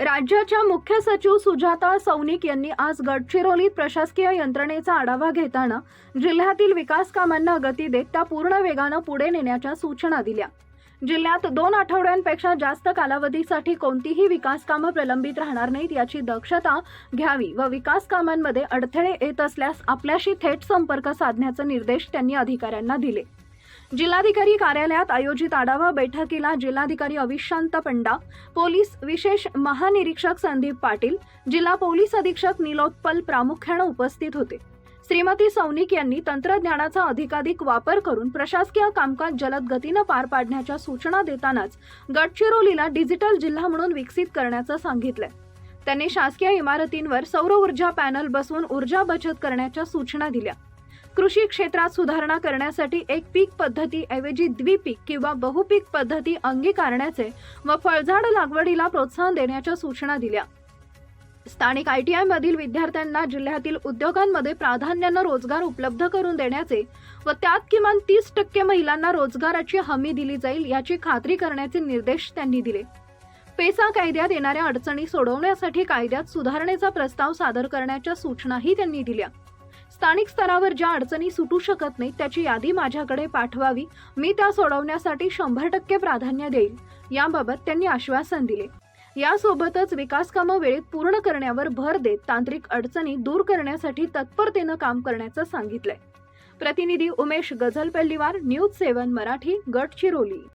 राज्याच्या मुख्य सचिव सुजाता सौनिक यांनी आज गडचिरोलीत प्रशासकीय यंत्रणेचा आढावा घेताना जिल्ह्यातील विकास कामांना गती देत त्या पूर्ण वेगानं पुढे नेण्याच्या सूचना दिल्या. जिल्ह्यात दोन आठवड्यांपेक्षा जास्त कालावधीसाठी कोणतीही विकास कामं प्रलंबित राहणार नाहीत याची दक्षता घ्यावी व विकास कामांमध्ये अडथळे येत असल्यास आपल्याशी थेट संपर्क साधण्याचे निर्देश त्यांनी अधिकाऱ्यांना दिले. जिल्हाधिकारी कार्यालयात आयोजित आढावा बैठकीला जिल्हाधिकारी अविशांत पंडा पोलीस विशेष महानिरीक्षक संदीप पाटील जिल्हा पोलीस अधीक्षक निलोत्पल प्रामुख्यानं उपस्थित होते. श्रीमती सौनिक यांनी तंत्रज्ञानाचा अधिकाधिक वापर करून प्रशासकीय कामकाज जलद गतीनं पार पाडण्याच्या सूचना देतानाच गडचिरोलीला डिजिटल जिल्हा म्हणून विकसित करण्याचं सांगितलं त्यांनी शासकीय इमारतींवर सौर ऊर्जा पॅनल बसवून ऊर्जा बचत करण्याच्या सूचना दिल्या. कृषी क्षेत्रात सुधारणा करण्यासाठी एक पीक पद्धतीऐवजी द्विपीक किंवा बहुपीक पद्धती अंगीकारण्याचे व फळझाड लागवडीला प्रोत्साहन देण्याच्या सूचना दिल्या. स्थानिक आय टी मधील विद्यार्थ्यांना जिल्ह्यातील उद्योगांमध्ये प्राधान्यानं रोजगार उपलब्ध करून देण्याचे व त्यात किमान तीस टक्के महिलांना रोजगाराची हमी दिली जाईल याची खात्री करण्याचे निर्देश त्यांनी दिले. पेसा कायद्यात येणाऱ्या अडचणी सोडवण्यासाठी कायद्यात सुधारणेचा प्रस्ताव सादर करण्याच्या सूचनाही त्यांनी दिल्या. स्थानिक स्तरावर ज्या अडचणी सुटू शकत नाहीत त्याची यादी माझ्याकडे पाठवावी. मी त्या सोडवण्यासाठी शंभर टक्के प्राधान्य देईल. याबाबत त्यांनी आश्वासन दिले. यासोबतच विकास कामं वेळेत पूर्ण करण्यावर भर देत तांत्रिक अडचणी दूर करण्यासाठी तत्परतेनं काम करण्याचं सांगितलंय. प्रतिनिधी उमेश गझलपल्लीवार न्यूज सेवन मराठी गडचिरोली.